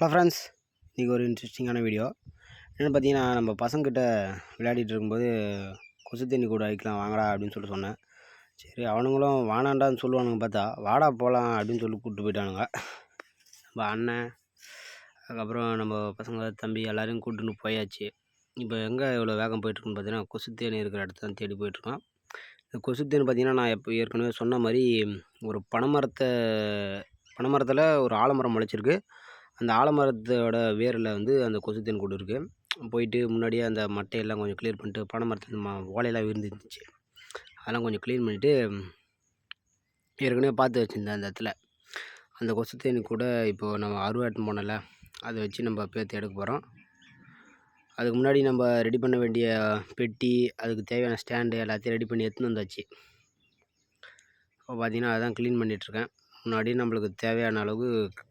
Hello friends இன்றைக்கி ஒரு இன்ட்ரெஸ்டிங்கான வீடியோ என்னென்னு பார்த்தீங்கன்னா நம்ம பசங்கிட்ட விளையாடிட்டு இருக்கும்போது கொசு தண்ணி கூட அடிக்கலாம் வாங்கடா அப்படின்னு சொல்லிட்டு சொன்னேன். சரி அவனுங்களும் வானாண்டான்னு சொல்லுவானுங்க பார்த்தா வாடா போகலாம் அப்படின்னு சொல்லி கூப்பிட்டு போயிட்டானுங்க. நம்ம அண்ணன் அதுக்கப்புறம் நம்ம பசங்க தம்பி எல்லோரையும் கூப்பிட்டுன்னு போயாச்சு. இப்போ எங்கே இவ்வளோ வேகம் போயிட்டுருக்குன்னு பார்த்தீங்கன்னா கொசு தேனி இருக்கிற இடத்த தான் தேடி போயிட்டுருக்கோம் இந்த கொசு தேன் பார்த்தீங்கன்னா நான் எப்போ ஏற்கனவே சொன்ன மாதிரி ஒரு பனைமரத்தை பனைமரத்தில் ஒரு ஆலமரம் முளைச்சிருக்கு. அந்த ஆலமரத்தோட வேரில் வந்து அந்த கொசு தேன் கூடு இருக்குது போயிட்டு முன்னாடியே அந்த மட்டையெல்லாம் கொஞ்சம் க்ளியர் பண்ணிட்டு பனை மரத்து ம ஓலையெல்லாம் விழுந்துருந்துச்சு அதெல்லாம் கொஞ்சம் க்ளீன் பண்ணிவிட்டு ஏற்கனவே பார்த்து வச்சுருந்தேன் அந்த இடத்துல. அந்த கொசு தேனி கூட இப்போது நம்ம அருவாட்டம் போனல அதை வச்சு நம்ம பேர்த்து எடுக்க போகிறோம் அதுக்கு முன்னாடி நம்ம ரெடி பண்ண வேண்டிய பெட்டி அதுக்கு தேவையான ஸ்டாண்டு எல்லாத்தையும் ரெடி பண்ணி எடுத்துன்னு வந்தாச்சு. இப்போ பார்த்தீங்கன்னா அதான் க்ளீன் பண்ணிகிட்ருக்கேன் முன்னாடி நம்மளுக்கு தேவையான அளவு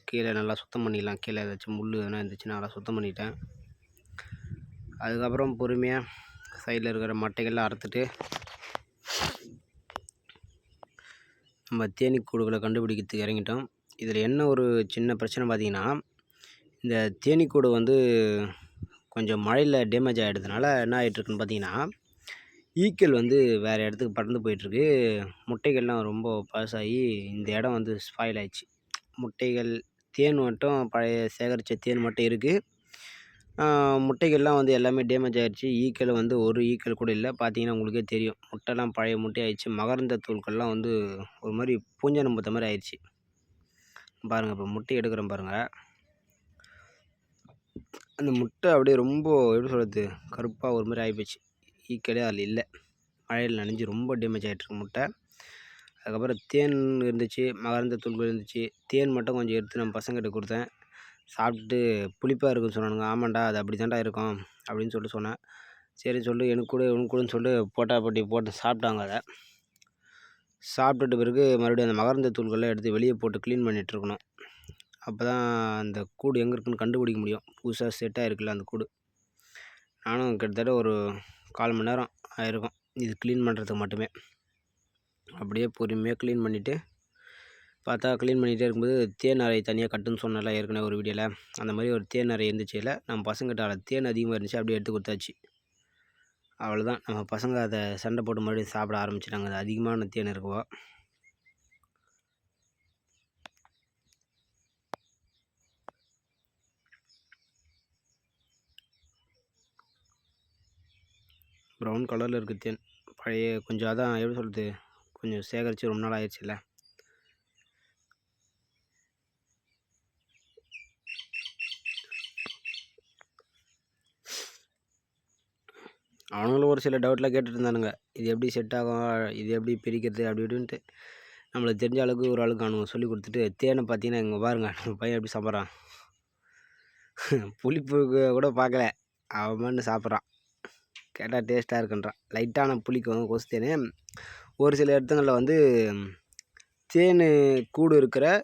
கீழே நல்லா சுத்தம் பண்ணிடலாம். கீழே ஏதாச்சும் முள் எதனா இருந்துச்சுன்னா நல்லா சுத்தம் பண்ணிட்டேன். அதுக்கப்புறம் பொறுமையாக சைடில் இருக்கிற மட்டைகள்லாம் அறுத்துட்டு நம்ம தேனீ கூடுகளை கண்டுபிடிக்கிறதுக்கு இறங்கிட்டோம். இதில் என்ன ஒரு சின்ன பிரச்சனை பார்த்திங்கன்னா இந்த தேனீக்கூடு வந்து கொஞ்சம் மழையில் டேமேஜ் ஆகிடுதுனால என்ன ஆகிட்ருக்குன்னு பார்த்தீங்கன்னா ஈக்கள் வந்து வேறு இடத்துக்கு பறந்து போயிட்டுருக்கு. முட்டைகள்லாம் ரொம்ப பழசாகி இந்த இடம் வந்து ஸ்பாயில் ஆயிடுச்சு. முட்டைகள் தேன் மட்டும் பழைய சேகரித்த தேன் மட்டும் இருக்குது முட்டைகள்லாம் வந்து எல்லாமே டேமேஜ் ஆகிடுச்சு ஈக்கள் வந்து ஒரு ஈக்கள் கூட இல்லை. பார்த்தீங்கன்னா உங்களுக்கே தெரியும். முட்டைலாம் பழைய முட்டை ஆயிடுச்சு. மகரந்த தூள்கள்லாம் வந்து ஒரு மாதிரி பூஞ்சனம் பார்த்த மாதிரி ஆயிடுச்சு. பாருங்கள் இப்போ முட்டை எடுக்கிறேன் பாருங்கள் அந்த முட்டை அப்படியே ரொம்ப எப்படி சொல்கிறது கருப்பாக ஒரு மாதிரி ஆகிப்போச்சு ஈக்களே அதில் இல்லை. மழையில் நனைஞ்சு ரொம்ப டேமேஜ் ஆகிட்டுருக்கு முட்டை. அதுக்கப்புறம் தேன் இருந்துச்சு மகரந்த தூள்கள் இருந்துச்சு. தேன் மட்டும் கொஞ்சம் எடுத்து நம்ம பசங்கிட்ட கொடுத்தேன். சாப்பிட்டு புளிப்பாக இருக்குன்னு சொன்னானுங்க. ஆமாண்டா அது அப்படி தான்டா இருக்கும் அப்படின்னு சொல்லிட்டு சொன்னேன். சரின்னு சொல்லிட்டு எனக்கு கூட உனக்கு கூடன்னு சொல்லிட்டு போட்டா போட்டி போட்டு சாப்பிட்டாங்க அதை. சாப்பிட்டுட்டு பிறகு மறுபடியும் அந்த மகரந்த தூள்கள்லாம் எடுத்து வெளியே போட்டு க்ளீன் பண்ணிகிட்ருக்கணும் அப்போ தான் அந்த கூடு எங்கே இருக்குன்னு கண்டுபிடிக்க முடியும். புதுசாக செட்டாக இருக்குல்ல அந்த கூடு. நானும் கிட்டத்தட்ட ஒரு கால் மணி நேரம் ஆயிருக்கும். இது க்ளீன் பண்ணுறதுக்கு மட்டுமே. அப்படியே பொறுமையாக க்ளீன் பண்ணிவிட்டு பார்த்தா க்ளீன் பண்ணிகிட்டே இருக்கும்போது தேன் அறை தனியாக கட்டுன்னு சொன்னல ஏற்கனவே ஒரு வீடியோவில் அந்த மாதிரி ஒரு தேன் அறை இருந்துச்சுல இல்லை நம்ம பசங்கிட்ட அதில் தேன் அதிகமாக இருந்துச்சு அப்படியே எடுத்து கொடுத்தாச்சு. அவ்வளோதான் நம்ம பசங்க அதை சண்டை போட்டு மறுபடியும் சாப்பிட ஆரம்பிச்சிட்டாங்க. அது அதிகமான தேன் இருக்குவோ ப்ரௌன் கலரில் இருக்குது. தேன் பழைய கொஞ்சம் அதான் எப்படி சொல்கிறது கொஞ்சம் சேகரித்து ரொம்ப நாள் ஆயிடுச்சுல்ல அவனுங்களும் ஒரு சில டவுட்லாம் கேட்டுட்டு இருந்தானுங்க இது எப்படி செட் ஆகும்? இது எப்படி பிரிக்கிறது? அப்படி இப்படின்ட்டு. நம்மளுக்கு தெரிஞ்ச அளவுக்கு ஒரு ஆளுக்கு அவனுங்க சொல்லி கொடுத்துட்டு தேனை பார்த்தீங்கன்னா இங்கே பாருங்கள் நம்ம பையன் எப்படி சாப்பிட்றான். புளிப்பு கூட பார்க்கல. அவன் மாதிரி சாப்பிட்றான். கேட்டால் டேஸ்ட்டாக இருக்குன்றான். லைட்டான புளிக்கும் கொசு தேன் ஒரு சில இடத்துங்களில் வந்து தேன் கூடு இருக்கிற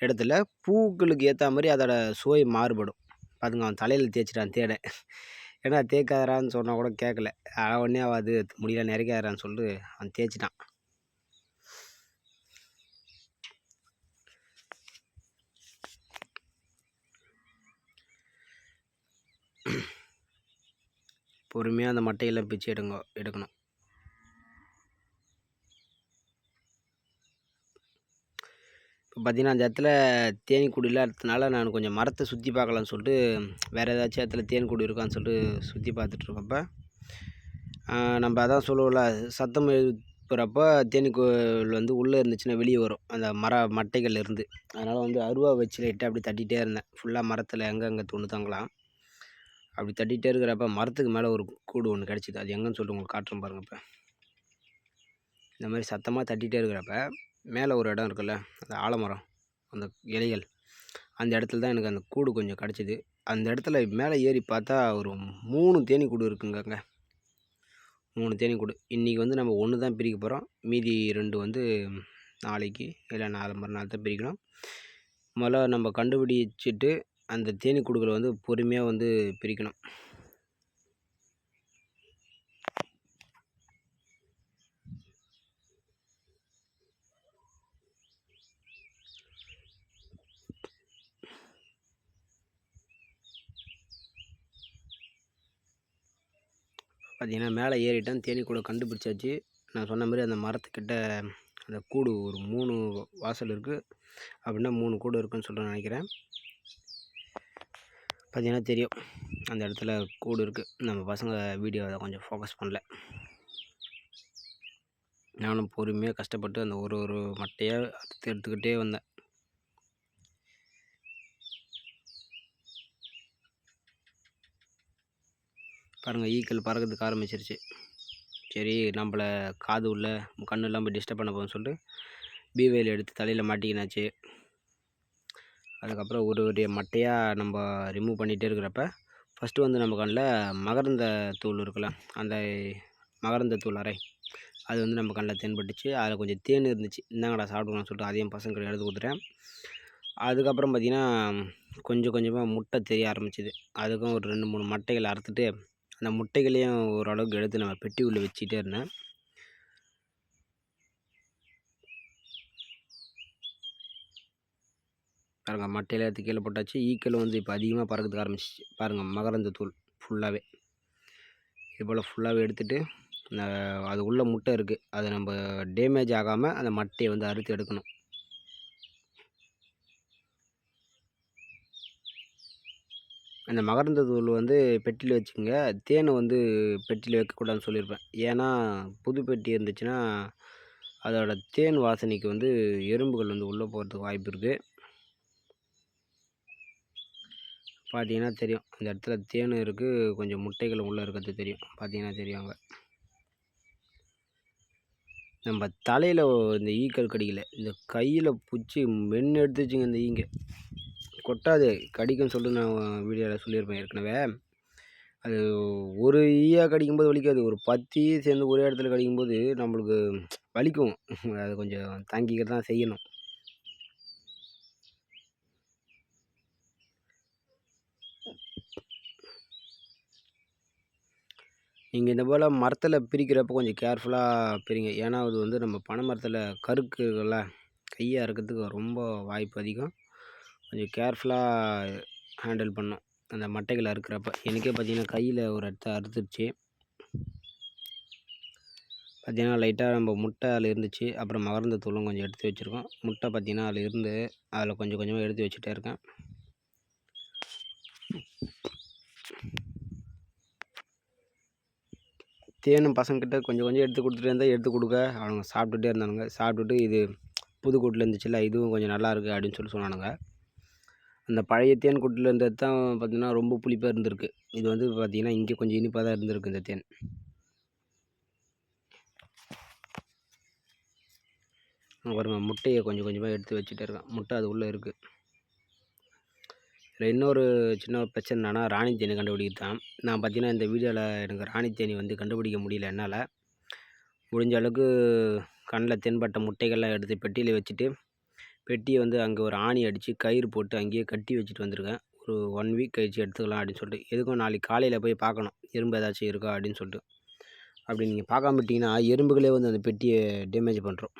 இடத்துல பூக்களுக்கு ஏற்ற மாதிரி அதோட சுவை மாறுபடும். அதுங்க அவன் தலையில் தேய்ச்சிட்டான் தேனை. ஏன்னா தேய்க்காதரான்னு சொன்னால் கூட கேட்கல. ஆனால் ஆகாது முடியல நிறைக்காதரான்னு சொல்லிட்டு அவன் தேய்ச்சிட்டான். பொறுமையாக அந்த மட்டையெல்லாம் பிச்சு எடுங்க எடுக்கணும். இப்போ பார்த்தீங்கன்னா அந்த இடத்துல தேனி கூடு இல்லாததுனால நான் கொஞ்சம் மரத்தை சுற்றி பார்க்கலான்னு சொல்லிட்டு வேறு ஏதாச்சும் இடத்துல தேன் குடி இருக்கான்னு சொல்லிட்டு சுற்றி பார்த்துட்ருக்கப்ப நம்ம அதான் சொல்லுவோம்ல சத்தம் எழுப்புறப்போ தேனீக்குள் வந்து உள்ளே இருந்துச்சுன்னா வெளியே வரும் அந்த மர மட்டைகள் இருந்து. அதனால் வந்து அருவா வச்சு லைட்டாக அப்படி தட்டிகிட்டே இருந்தேன். ஃபுல்லாக மரத்தில் எங்கே எங்கே தோணுதாங்களாம் அப்படி தட்டிகிட்டே இருக்கிறப்ப மரத்துக்கு மேலே ஒரு கூடு ஒன்று கிடச்சிது. அது எங்கேன்னு சொல்லிட்டு உங்களுக்கு காட்டுறேன் பாருங்கள் இப்போ. இந்த மாதிரி சத்தமாக தட்டிகிட்டே இருக்கிறப்ப மேலே ஒரு இடம் இருக்குல்ல அந்த ஆலமரம் அந்த இலைகள். அந்த இடத்துல தான் எனக்கு அந்த கூடு கொஞ்சம் கிடச்சிது. அந்த இடத்துல மேலே ஏறி பார்த்தா ஒரு மூணு தேனி கூடு இருக்குங்கங்க. மூணு தேனி கூடு. இன்றைக்கி வந்து நம்ம ஒன்று தான் பிரிக்க போகிறோம் மீதி ரெண்டு வந்து நாளைக்கு இல்லை நாலு மறுநாள் தான் பிரிக்கணும். முதல்ல நம்ம கண்டுபிடிச்சிட்டு அந்த தேனீ கூடுகளை வந்து பொறுமையாக வந்து பிரிக்கணும். பார்த்திங்கன்னா மேலே ஏறிட்டேன். தேனி கூடை கண்டுபிடிச்சாச்சு. நான் சொன்ன மாதிரி அந்த மரத்துக்கிட்ட அந்த கூடு ஒரு மூணு வாசல் இருக்குது அப்படின்னா மூணு கூடு இருக்குன்னு சொல்ல நினைக்கிறேன். பார்த்தீங்கன்னா தெரியும். அந்த இடத்துல கூடு இருக்குது நம்ம பசங்க வீடியோ அதை கொஞ்சம் ஃபோக்கஸ் பண்ணல. நானும் பொறுமையாக கஷ்டப்பட்டு அந்த ஒரு ஒரு மட்டையாக அறுத்து எடுத்துக்கிட்டே வந்தேன். பாருங்கள் ஈக்கள் பறக்கிறதுக்கு ஆரம்பிச்சிருச்சு. சரி நம்மளை காது உள்ள கண்ணு இல்லாமல் டிஸ்டர்ப் பண்ண போகணும்னு சொல்லிட்டு பீவேல் எடுத்து தலையில் மாட்டிக்கினாச்சு. அதுக்கப்புறம் ஒரு ஒரு மட்டையாக நம்ம ரிமூவ் பண்ணிகிட்டே இருக்கிறப்ப ஃபஸ்ட்டு வந்து நம்ம கண்ணில் மகரந்த தூள் இருக்குல்ல அந்த மகரந்த தூள் அறை அது வந்து நம்ம கண்ணில் தென்பட்டுச்சு. அதில் கொஞ்சம் தேன் இருந்துச்சு. இந்தாங்கடா சாப்பிடுவோம்னு சொல்லிட்டு அதையும் பசங்களுக்கு எடுத்து கொடுத்துட்டேன். அதுக்கப்புறம் பார்த்திங்கன்னா கொஞ்சம் கொஞ்சமாக முட்டை தெரிய ஆரம்பிச்சிது. அதுக்கும் ஒரு ரெண்டு மூணு மட்டைகளை அறுத்துட்டு அந்த முட்டைகளையும் ஓரளவுக்கு எடுத்து நம்ம பெட்டி உள்ளே வச்சுக்கிட்டே இருந்தேன். பாருங்கள் மட்டையில் எடுத்து கீழே போட்டாச்சு. ஈக்கள் வந்து இப்போ அதிகமாக பறக்கிறதுக்கு ஆரம்பிச்சிச்சு. பாருங்கள் மகரந்த தூள் ஃபுல்லாகவே இது போல் ஃபுல்லாகவே எடுத்துகிட்டு அது உள்ள முட்டை இருக்குது அதை நம்ம டேமேஜ் ஆகாமல் அந்த மட்டையை வந்து அறுத்து எடுக்கணும். அந்த மகரந்த தூள் வந்து பெட்டியில் வச்சுக்கோங்க. தேனை வந்து பெட்டியில் வைக்கக்கூடாதுன்னு சொல்லியிருப்பேன். ஏன்னா புது பெட்டி இருந்துச்சுன்னா அதோடய தேன் வாசனைக்கு வந்து எறும்புகள் வந்து உள்ளே போகிறதுக்கு வாய்ப்பு இருக்குது பார்த்தீங்கன்னா தெரியும். அந்த இடத்துல தேன் இருக்குது கொஞ்சம் முட்டைகள் உள்ளே இருக்கிறது தெரியும். பார்த்தீங்கன்னா தெரியும் அங்கே. நம்ம தலையில் இந்த ஈக்கள் கடிக்கல. இந்த கையில் பிடிச்சி மென்று எடுத்துச்சுங்க இந்த ஈங்க. கொட்டாது கடிக்கும்னு சொல்லிட்டு நான் வீடியோவில் சொல்லியிருப்பேன் ஏற்கனவே. அது ஒரு ஈயாக கடிக்கும்போது வலிக்காது. ஒரு பத்து ஈ சேர்ந்து ஒரே இடத்துல கடிக்கும்போது நம்மளுக்கு வலிக்கும். அது கொஞ்சம் தாங்கிக்கிட்டு தான் செய்யணும். நீங்கள் இந்த போல் மரத்தில் பிரிக்கிறப்போ கொஞ்சம் கேர்ஃபுல்லாக பிரிங்க. ஏன்னா அது வந்து நம்ம பனை மரத்தில் கருக்குல கையை அறுக்கிறதுக்கு ரொம்ப வாய்ப்பு அதிகம். கொஞ்சம் கேர்ஃபுல்லாக ஹேண்டில் பண்ணும். அந்த மட்டைகளை அறுக்கிறப்ப. எனக்கே பார்த்திங்கன்னா கையில் ஒரு இடத்த அறுத்துருச்சு. பார்த்திங்கன்னா லைட்டாக நம்ம முட்டை அதில் இருந்துச்சு. அப்புறம் மகர்ந்த தூளும் கொஞ்சம் எடுத்து வச்சுருக்கோம். முட்டை பார்த்திங்கன்னா அதில் இருந்து அதில் கொஞ்சம் கொஞ்சமாக எடுத்து வச்சுட்டே இருக்கேன். தேனும் பசங்கக்கிட்ட கொஞ்சம் கொஞ்சம் எடுத்து கொடுத்துட்டே இருந்தால் எடுத்து கொடுக்க. அவங்க சாப்பிட்டுட்டே இருந்தானுங்க. சாப்பிட்டுட்டு இது புதுக்கூட்டில் இருந்துச்சுல்ல இதுவும் கொஞ்சம் நல்லா இருக்குது அப்படின்னு சொல்லி சொன்னானுங்க. அந்த பழைய தேன் கூட்டில் இருந்தது தான் பார்த்திங்கன்னா ரொம்ப புளிப்பாக இருந்திருக்கு. இது வந்து பார்த்திங்கன்னா இங்கே கொஞ்சம் இனிப்பாக தான் இருந்திருக்கு இந்த தேன். பாருங்க முட்டையை கொஞ்சம் கொஞ்சமாக எடுத்து வச்சுட்டே இருக்கேன். முட்டை அது உள்ளே இருக்குது இதில் இன்னொரு சின்ன ஒரு பிரச்சனை என்னென்னா ராணி தேனி கண்டுபிடிக்கிறது தான் நான் பார்த்தீங்கன்னா இந்த வீடியோவில் எனக்கு ராணி தேனி வந்து கண்டுபிடிக்க முடியல. என்னால் முடிஞ்ச அளவுக்கு கண்ணில் தென்பட்ட முட்டைகள்லாம் எடுத்து பெட்டியில் வச்சுட்டு பெட்டியை வந்து அங்கே ஒரு ஆணி அடித்து கயிறு போட்டு அங்கேயே கட்டி வச்சுட்டு வந்திருக்கேன். ஒரு ஒன் வீக் கழிச்சு எடுத்துக்கலாம் அப்படின்னு சொல்லிட்டு எதுக்கும் நாளைக்கு காலையில் போய் பார்க்கணும். எறும்பு ஏதாச்சும் இருக்கா அப்படின்னு சொல்லிட்டு. அப்படி நீங்கள் பார்க்காம விட்டிங்கன்னா எறும்புகளே வந்து அந்த பெட்டியை டேமேஜ் பண்ணுறோம்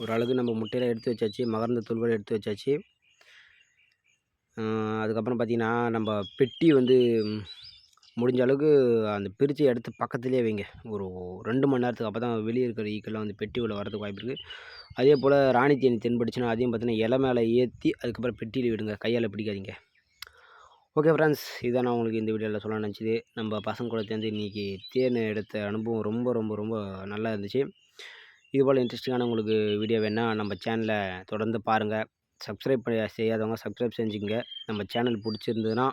ஓரளவுக்கு நம்ம முட்டையில் எடுத்து வச்சாச்சு மகர்ந்த தூள்கள் எடுத்து வச்சாச்சு. அதுக்கப்புறம் பார்த்திங்கன்னா நம்ம பெட்டி வந்து முடிஞ்ச அளவுக்கு அந்த பிரித்து எடுத்து பக்கத்துலேயே வைங்க. ஒரு ரெண்டு மணி நேரத்துக்கு அப்போ தான் வெளியே இருக்கிற ஈக்கெல்லாம் வந்து பெட்டி உள்ளே வரதுக்கு வாய்ப்பு இருக்குது அதே போல் ராணி தேனி தென்பட்டுச்சுன்னா அதையும் பார்த்தீங்கன்னா இலை மேலே ஏற்றி அதுக்கப்புறம் பெட்டியில் விடுங்க. கையால் பிடிக்காதீங்க. ஓகே ஃப்ரெண்ட்ஸ் இதான் நான் உங்களுக்கு இந்த வீடியோவில் சொல்ல நினச்சிது. நம்ம பசங்க கூட சேர்ந்து இன்றைக்கி தேன் எடுத்த அனுபவம் ரொம்ப ரொம்ப ரொம்ப நல்லா இருந்துச்சு. இதுபோல் இன்ட்ரெஸ்டிங்கான உங்களுக்கு வீடியோ வேணால் நம்ம சேனலை தொடர்ந்து பாருங்கள் சப்ஸ்கிரைப் பண்ணி செய்யாதவங்க சப்ஸ்கிரைப் செஞ்சுங்க நம்ம சேனல் பிடிச்சிருந்ததுன்னா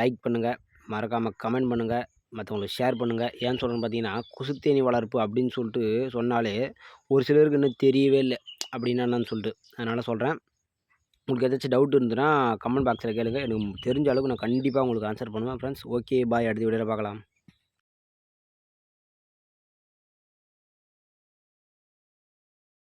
லைக் பண்ணுங்கள் மறக்காமல் கமெண்ட் பண்ணுங்கள் மற்றவங்களுக்கு ஷேர் பண்ணுங்கள் ஏன்னு சொல்கிறேன்னு பார்த்தீங்கன்னா குசுத்தேனி வளர்ப்பு அப்படின்னு சொல்லிட்டு சொன்னாலே ஒரு சிலருக்கு இன்னும் தெரியவே இல்லை. அப்படின்னா என்னன்னு சொல்லிட்டு. அதனால் சொல்கிறேன் உங்களுக்கு ஏதாச்சும் டவுட் இருந்ததுன்னா கமெண்ட் பாக்ஸில் கேளுங்கள் எனக்கு தெரிஞ்ச அளவுக்கு நான் கண்டிப்பாக உங்களுக்கு ஆன்சர் பண்ணுவேன் ஃப்ரெண்ட்ஸ் ஓகே பாய் அடுத்த வீடியோவில் பார்க்கலாம்.